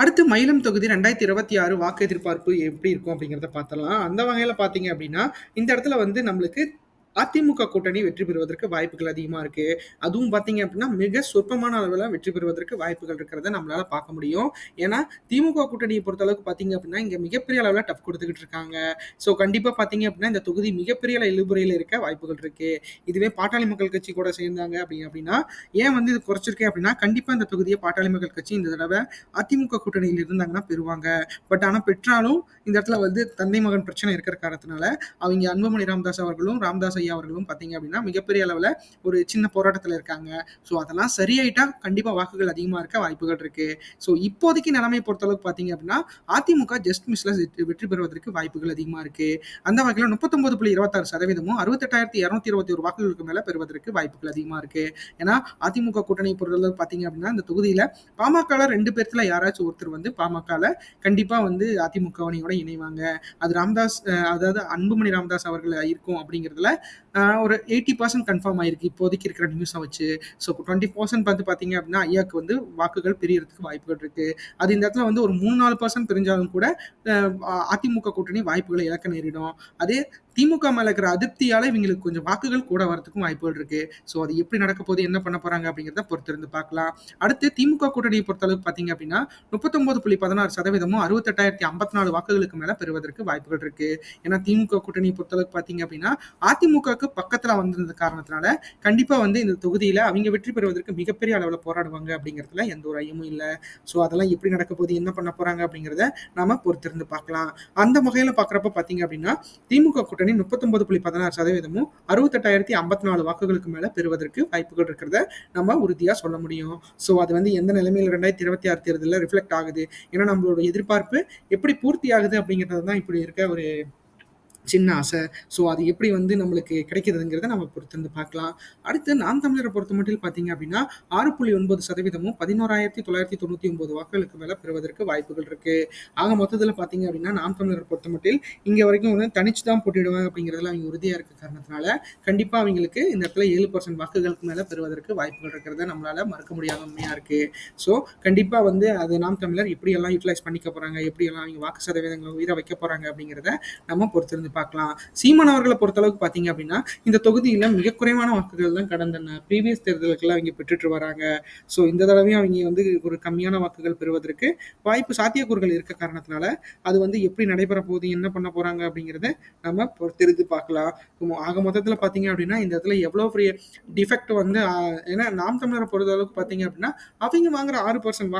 அடுத்து மயிலம் தொகுதி ரெண்டாயிரத்தி இருபத்தி ஆறு வாக்கு எதிர்பார்ப்பு எப்படி இருக்கும் அப்படிங்கிறத பார்த்தலாம். அந்த வகையில் பார்த்தீங்க அப்படின்னா இந்த இடத்துல வந்து நம்மளுக்கு அதிமுக கூட்டணி வெற்றி பெறுவதற்கு வாய்ப்புகள் அதிகமாக இருக்கு. அதுவும் பார்த்தீங்க அப்படின்னா, மிக சொற்பமான அளவில் வெற்றி பெறுவதற்கு வாய்ப்புகள் இருக்கிறத நம்மளால பார்க்க முடியும். ஏன்னா, திமுக கூட்டணிய பொறுத்தளவுக்கு பார்த்தீங்க அப்படின்னா, இங்கே மிகப்பெரிய அளவில் டஃப் கொடுத்துக்கிட்டு இருக்காங்க. ஸோ கண்டிப்பாக பார்த்தீங்க அப்படின்னா, இந்த தொகுதி மிகப்பெரிய இழுபுறையில் இருக்க வாய்ப்புகள் இருக்கு. இதுவே பாட்டாளி மக்கள் கட்சி கூட சேர்ந்தாங்க அப்படி அப்படின்னா, ஏன் வந்து இது குறைச்சிருக்கேன் அப்படின்னா, கண்டிப்பாக இந்த தொகுதியை பாட்டாளி மக்கள் கட்சி இந்த தடவை அதிமுக கூட்டணியில் இருந்தாங்கன்னா பெறுவாங்க. பட் ஆனால் பெற்றாலும் இந்த இடத்துல வந்து தந்தை மகன் பிரச்சனை இருக்கிற காரணத்தினால, அவங்க அன்புமணி ராமதாஸ் அவர்களும், ராமதாஸ் ஐயா அவர்களும் பார்த்தீங்க அப்படின்னா, மிகப்பெரிய அளவில் ஒரு சின்ன போராட்டத்தில் இருக்காங்க. ஸோ அதெல்லாம் சரியாயிட்டா கண்டிப்பாக வாக்குகள் அதிகமாக இருக்க வாய்ப்புகள் இருக்கு. ஸோ இப்போதைக்கு நிலைமை பொறுத்தளவுக்கு பார்த்தீங்க அப்படின்னா, அதிமுக ஜஸ்ட் மிஸ்ல வெற்றி வெற்றி பெறுவதற்கு வாய்ப்புகள் அதிகமாக இருக்கு. அந்த வகையில் முப்பத்தொன்பது புள்ளி இருபத்தாறு சதவீதமும் அறுபத்தெட்டாயிரத்தி இரநூத்தி இருபத்தி ஒரு வாக்குகளுக்கு மேலே பெறுவதற்கு வாய்ப்புகள் அதிகமாக இருக்கு. ஏன்னா, அதிமுக கூட்டணி பொறுத்தளவுக்கு பார்த்தீங்க அப்படின்னா, இந்த தொகுதியில் பாமகவில் ரெண்டு பேர்த்தில் யாராச்சும் ஒருத்தர் வந்து பாமகவில் கண்டிப்பாக வந்து அதிமுக அணியோட இணைவாங்க. அது ராமதாஸ் அதாவது அன்புமணி ராமதாஸ் அவர்கள் இருக்கும் அப்படிங்கிறதுல ஒரு 80% கன்ஃபார்ம் ஆயிருக்கு. இப்போதைக்கு இருக்கிற நியூஸை வச்சு. ஸோ 20% வந்து பார்த்தீங்க அப்படின்னா, ஐயாவுக்கு வந்து வாக்குகள் பிரியறதுக்கு வாய்ப்புகள் இருக்கு. அது இந்த இடத்துல வந்து ஒரு 3, 4% பிரிஞ்சாலும் கூட அதிமுக கூட்டணி வாய்ப்புகளை இழக்க நேரிடும். அதே திமுக மேல இருக்கிற அதிருப்தியால இவங்களுக்கு கொஞ்சம் வாக்குகள் கூட வரதுக்கும் வாய்ப்புகள் இருக்கு. ஸோ அது எப்படி நடக்க போகுது, என்ன பண்ண போறாங்க அப்படிங்கிறத பொறுத்திருந்து பார்க்கலாம். அடுத்து திமுக கூட்டணியை பொறுத்தளவுக்கு பார்த்தீங்க அப்படின்னா, 39.16% 68,054 வாக்குகளுக்கு மேல பெறுவதற்கு வாய்ப்புகள் இருக்கு. ஏன்னா, திமுக கூட்டணியை பொறுத்தளவுக்கு பார்த்தீங்க அப்படின்னா, அதிமுக திமுகக்கு பக்கத்துல வந்திருந்த காரணத்தினால, கண்டிப்பா வந்து இந்த தொகுதியில அவங்க வெற்றி பெறுவதற்கு மிகப்பெரிய அளவுல போராடுவாங்க அப்படிங்கிறதுல எந்த ஒரு ஐயமும் இல்லை ஸோ அதெல்லாம் எப்படி நடக்க போகுது, என்ன பண்ண போறாங்க அப்படிங்கிறத நாம பொறுத்திருந்து பார்க்கலாம். அந்த வகையில பாக்குறப்ப பார்த்தீங்க அப்படின்னா, திமுக கூட்டணி 39.16% 68,054 வாக்குகளுக்கு மேல பெறுவதற்கு வாய்ப்புகள் இருக்கிறத நம்ம உறுதியா சொல்ல முடியும். ஸோ அது வந்து எந்த நிலைமையில 2026 தேர்தல்ல ரிஃப்ளெக்ட் ஆகுது. ஏன்னா, நம்மளோட எதிர்பார்ப்பு எப்படி பூர்த்தி ஆகுது அப்படிங்கிறது தான் இப்படி இருக்க ஒரு சின்ன ஆசை. ஸோ அது எப்படி வந்து நம்மளுக்கு கிடைக்கிறதுங்கிறத நம்ம பொறுத்திருந்து பார்க்கலாம். அடுத்து நாம் தமிழர பொறுத்தமட்டில் பார்த்தீங்க அப்படின்னா, 6.9% 11,999 வாக்குகளுக்கு மேலே பெறுவதற்கு வாய்ப்புகள் இருக்கு. ஆக மொத்தத்தில் பார்த்தீங்க அப்படின்னா, நாம் தமிழர பொறுத்தமட்டில் இங்கே வரைக்கும் வந்து தனிச்சு தான் போட்டிடுவாங்க அப்படிங்கிறதுல அவங்க உறுதியாக இருக்க காரணத்தினால, கண்டிப்பாக அவங்களுக்கு இந்த இடத்துல ஏழு பர்சன்ட் வாக்குகளுக்கு மேலே பெறுவதற்கு வாய்ப்புகள் இருக்கிறத நம்மளால மறக்க முடியாத உண்மையாக இருக்கு. ஸோ கண்டிப்பாக வந்து அது நாம் தமிழர் எப்படியெல்லாம் யூட்டிலைஸ் பண்ணிக்க போகிறாங்க எப்படியெல்லாம் அவங்க வாக்கு சதவீதங்களை உயிரை வைக்க போகிறாங்க அப்படிங்கிறத நம்ம பொறுத்திருந்து பார்க்கலாம். சீமான் அவர்களை பொறுத்தளவுக்கு பார்த்தீங்க அப்படின்னா, இந்த தொகுதியில் மிக குறைவான வாக்குகள் தான் கடந்த ப்ரீவியஸ் தேர்தலுக்கெல்லாம் அவங்க பெற்றுட்டு வராங்க. ஸோ இந்த தடவையும் அவங்க வந்து ஒரு கம்மியான வாக்குகள் பெறுவதற்கு வாய்ப்பு சாத்தியக்கூறுகள் இருக்க காரணத்தினால, அது வந்து எப்படி நடைபெற போகுது, என்ன பண்ண போகிறாங்க அப்படிங்கிறத நம்ம தெரிந்து பார்க்கலாம். ஆக மொத்தத்தில் பார்த்தீங்க அப்படின்னா, இந்த இடத்துல எவ்வளோ பெரிய டிஃபெக்ட் வந்து ஏன்னா நாம் தமிழரை பொறுத்தளவுக்கு பார்த்தீங்க அப்படின்னா, அவங்க வாங்குற ஆறு பர்சன்ட்